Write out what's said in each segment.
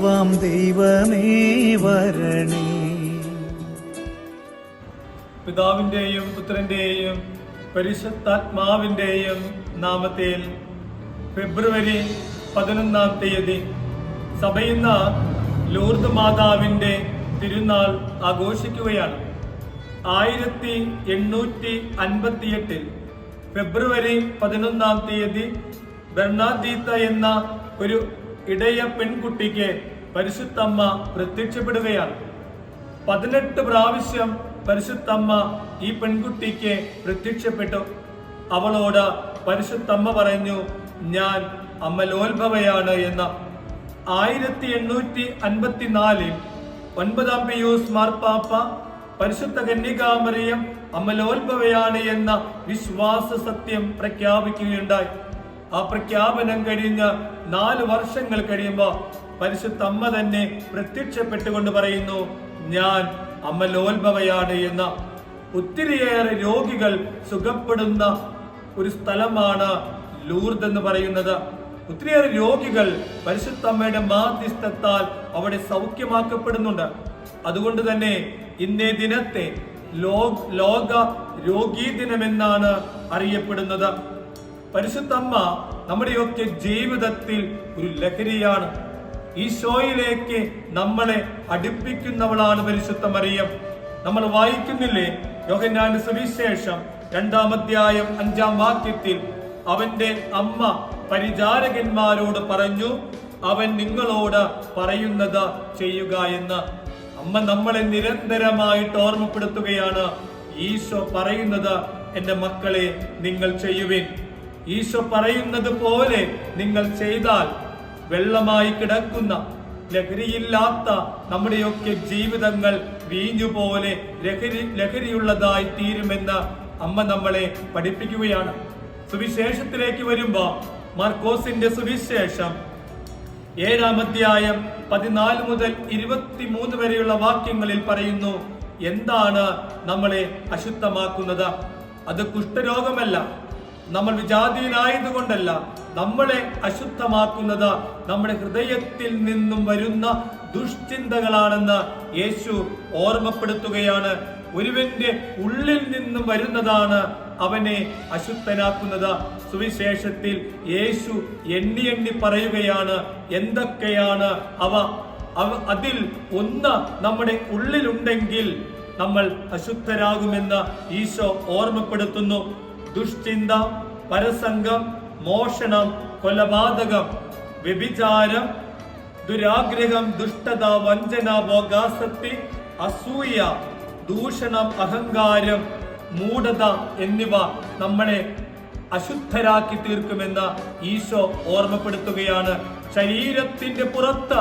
ആത്മാവാം ദൈവമേ വരണേ. പിതാവിന്റെയും പുത്രന്റെയും പരിശുദ്ധാത്മാവിന്റെയും നാമത്തിൽ ഫെബ്രുവരി പതിനൊന്നാം തീയതി സഭയുന്ന ലൂർദ് മാതാവിന്റെ തിരുനാൾ ആഘോഷിക്കുകയാണ്. ആയിരത്തി എണ്ണൂറ്റി അൻപത്തിയെട്ടിൽ ഫെബ്രുവരി പതിനൊന്നാം തീയതി ബെർണാദീത്ത എന്ന ഒരു ഇടയ പെൺകുട്ടിക്ക് പരിശുദ്ധമ്മ പ്രത്യക്ഷപ്പെടുകയാണ്. പതിനെട്ട് പ്രാവശ്യം പരിശുദ്ധമ്മ ഈ പെൺകുട്ടിക്ക് പ്രത്യക്ഷപ്പെട്ടു. അവളോട് പരിശുദ്ധമ്മ പറഞ്ഞു ഞാൻ അമലോത്ഭവയാണ് എന്ന്. ആയിരത്തി എണ്ണൂറ്റി അൻപത്തിനാലിൽ ഒൻപതാം പിയൂസ് മാർപ്പാപ്പ പരിശുദ്ധ കന്യകാമറിയം അമലോത്ഭവയാണ് എന്ന വിശ്വാസ സത്യം പ്രഖ്യാപിക്കുകയുണ്ടായി. ആ പ്രഖ്യാപനം കഴിഞ്ഞ് നാല് വർഷങ്ങൾ കഴിയുമ്പോൾ പരിശുദ്ധ അമ്മ തന്നെ പ്രത്യക്ഷപ്പെട്ടുകൊണ്ട് പറയുന്നു ഞാൻ അമ്മ ലോൽഭവയാണ് എന്ന ഒത്തിരിയേറെ രോഗികൾ സുഖപ്പെടുന്ന ഒരു സ്ഥലമാണ് ലൂർദ് എന്ന് പറയുന്നത്. ഒത്തിരിയേറെ രോഗികൾ പരിശുദ്ധ അമ്മയുടെ മാധ്യസ്ഥത്താൽ അവിടെ സൗഖ്യമാക്കപ്പെടുന്നുണ്ട്. അതുകൊണ്ട് തന്നെ ഇന്നേ ദിനത്തെ ലോക രോഗീ ദിനമെന്നാണ് അറിയപ്പെടുന്നത്. പരിശുദ്ധമ്മ നമ്മുടെയൊക്കെ ജീവിതത്തിൽ ഒരു ലഹരിയാണ്. ഈശോയിലേക്ക് നമ്മളെ അടുപ്പിക്കുന്നവളാണ് പരിശുദ്ധ മറിയം. നമ്മൾ വായിക്കുന്നില്ലേ? യോഹന്നാന്റെ സുവിശേഷം രണ്ടാം അധ്യായം അഞ്ചാം വാക്യത്തിൽ അവന്റെ അമ്മ പരിചാരകന്മാരോട് പറഞ്ഞു അവൻ നിങ്ങളോട് പറയുന്നത് ചെയ്യുക എന്ന്. അമ്മ നമ്മളെ നിരന്തരമായിട്ട് ഓർമ്മപ്പെടുത്തുകയാണ് ഈശോ പറയുന്നത് എന്റെ മക്കളെ നിങ്ങൾ ചെയ്യുവിൻ. ഈശോ പറയുന്നത് പോലെ നിങ്ങൾ ചെയ്താൽ വെള്ളമായി കിടക്കുന്ന ലഹരിയില്ലാത്ത നമ്മുടെയൊക്കെ ജീവിതങ്ങൾ വീഞ്ഞുപോലെ ലഹരി ലഹരിയുള്ളതായി തീരുമെന്ന് അമ്മ നമ്മളെ പഠിപ്പിക്കുകയാണ്. സുവിശേഷത്തിലേക്ക് വരുമ്പോ മാർക്കോസിന്റെ സുവിശേഷം ഏഴാം അധ്യായം പതിനാല് മുതൽ ഇരുപത്തിമൂന്ന് വരെയുള്ള വാക്യങ്ങളിൽ പറയുന്നു എന്താണ് നമ്മളെ അശുദ്ധമാക്കുന്നത്? അത് കുഷ്ഠരോഗമല്ല നമ്മൾ വിജാതീനായതുകൊണ്ടല്ല നമ്മളെ അശുദ്ധമാക്കുന്നത് നമ്മുടെ ഹൃദയത്തിൽ നിന്നും വരുന്ന ദുഷ്ചിന്തകളാണെന്ന് യേശു ഓർമ്മപ്പെടുത്തുകയാണ്. ഒരുവന്റെ ഉള്ളിൽ നിന്നും വരുന്നതാണ് അവനെ അശുദ്ധനാക്കുന്നത്. സുവിശേഷത്തിൽ യേശു എണ്ണി എണ്ണി പറയുകയാണ് എന്തൊക്കെയാണ് അവ? അതിൽ ഒന്ന് നമ്മുടെ ഉള്ളിലുണ്ടെങ്കിൽ നമ്മൾ അശുദ്ധരാകുമെന്ന് ഈശോ ഓർമ്മപ്പെടുത്തുന്നു. ദുഷ്ചിന്ത പരസംഗം മോഷണം കൊലപാതകം വ്യഭിചാരം ദുരാഗ്രഹം ദുഷ്ടത വഞ്ചന ഭോഗാസക്തി അസൂയ ദൂഷണം അഹങ്കാരം മൂഢത എന്നിവ നമ്മളെ അശുദ്ധരാക്കി തീർക്കുമെന്ന് ഈശോ ഓർമ്മപ്പെടുത്തുകയാണ്. ശരീരത്തിന്റെ പുറത്ത്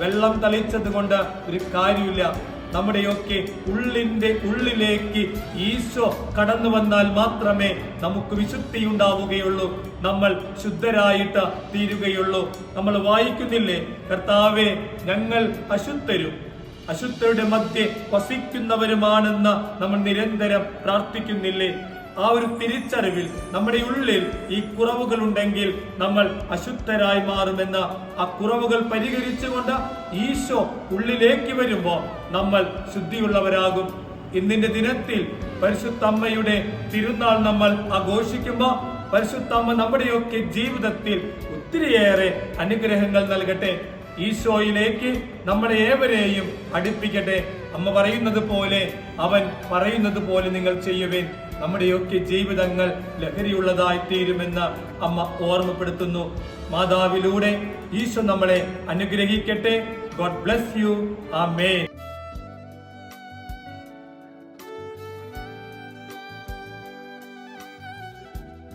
വെള്ളം തളിച്ചത് കൊണ്ട് ഒരു കാര്യമില്ല നമ്മുടെയൊക്കെ ഉള്ളിന്റെ ഉള്ളിലേക്ക് ഈശോ കടന്നു വന്നാൽ മാത്രമേ നമുക്ക് വിശുദ്ധി ഉണ്ടാവുകയുള്ളൂ നമ്മൾ ശുദ്ധരായിട്ട് തീരുകയുള്ളൂ. നമ്മൾ വായിക്കുന്നില്ലേ? കർത്താവെ ഞങ്ങൾ അശുദ്ധരും. അശുദ്ധരുടെ മധ്യെ വസിക്കുന്നവരുമാണെന്ന് നമ്മൾ നിരന്തരം പ്രാർത്ഥിക്കുന്നില്ലേ? ആ ഒരു തിരിച്ചറിവിൽ നമ്മുടെ ഉള്ളിൽ ഈ കുറവുകൾ ഉണ്ടെങ്കിൽ നമ്മൾ അശുദ്ധരായി മാറുമെന്ന ആ കുറവുകൾ പരിഹരിച്ചുകൊണ്ട് ഈശോ ഉള്ളിലേക്ക് വരുമ്പോൾ നമ്മൾ ശുദ്ധിയുള്ളവരാകും. ഇന്നിന്റെ ദിനത്തിൽ പരിശുദ്ധമ്മയുടെ തിരുനാൾ നമ്മൾ ആഘോഷിക്കുമ്പോൾ പരിശുദ്ധമ്മ നമ്മുടെയൊക്കെ ജീവിതത്തിൽ ഒത്തിരിയേറെ അനുഗ്രഹങ്ങൾ നൽകട്ടെ. ഈശോയിലേക്ക് നമ്മളെ ഏവരെയും അടുപ്പിക്കട്ടെ. അമ്മ പറയുന്നത് പോലെ അവൻ പറയുന്നത് പോലെ നിങ്ങൾ ചെയ്യുവേൻ. നമ്മുടെയൊക്കെ ജീവിതങ്ങൾ ലഹരിയുള്ളതായി തീരുമെന്ന് അമ്മ ഓർമ്മപ്പെടുത്തുന്നു. മാതാവിലൂടെ ഈശോ നമ്മളെ അനുഗ്രഹിക്കട്ടെ. ഗോഡ് ബ്ലസ് യു ആ മേൻ